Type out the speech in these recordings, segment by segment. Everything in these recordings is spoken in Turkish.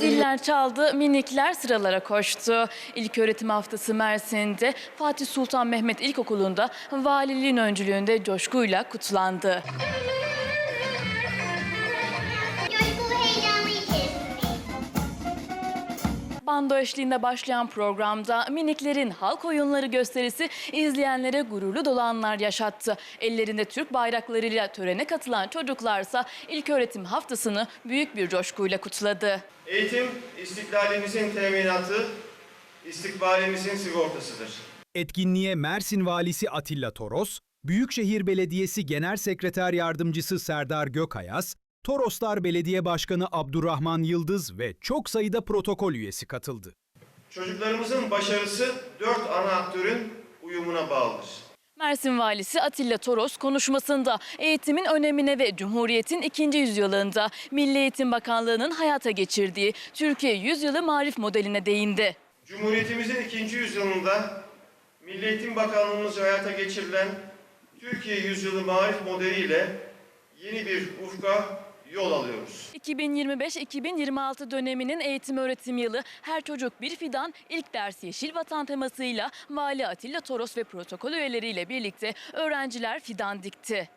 Ziller çaldı, minikler sıralara koştu. İlk öğretim haftası Mersin'de Fatih Sultan Mehmet İlkokulu'nda valiliğin öncülüğünde coşkuyla kutlandı. Bando eşliğinde başlayan programda miniklerin halk oyunları gösterisi izleyenlere gururlu dolu anlar yaşattı. Ellerinde Türk bayraklarıyla törene katılan çocuklarsa ilk öğretim haftasını büyük bir coşkuyla kutladı. Eğitim, istiklalimizin teminatı, istikbalimizin sigortasıdır. Etkinliğe Mersin Valisi Atilla Toros, Büyükşehir Belediyesi Genel Sekreter Yardımcısı Serdar Gökayas, Toroslar Belediye Başkanı Abdurrahman Yıldız ve çok sayıda protokol üyesi katıldı. Çocuklarımızın başarısı dört ana aktörün uyumuna bağlıdır. Mersin Valisi Atilla Toros konuşmasında eğitimin önemine ve Cumhuriyet'in ikinci yüzyılında Milli Eğitim Bakanlığı'nın hayata geçirdiği Türkiye Yüzyılı Marif modeline değindi. Cumhuriyetimizin ikinci yüzyılında Milli Eğitim Bakanlığımızca hayata geçirilen Türkiye Yüzyılı Marif modeliyle yeni bir ufka yol alıyoruz. 2025-2026 döneminin eğitim öğretim yılı Her Çocuk Bir Fidan ilk ders Yeşil Vatan temasıyla Vali Atilla Toros ve protokol üyeleriyle birlikte öğrenciler fidan dikti.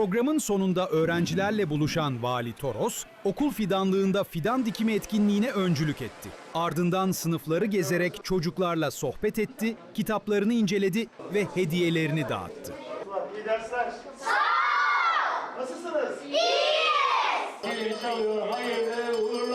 Programın sonunda öğrencilerle buluşan Vali Toros, okul fidanlığında fidan dikimi etkinliğine öncülük etti. Ardından sınıfları gezerek çocuklarla sohbet etti, kitaplarını inceledi ve hediyelerini dağıttı. İyi dersler. Nasılsınız? Zil çalıyor. Hayırlı uğurlu.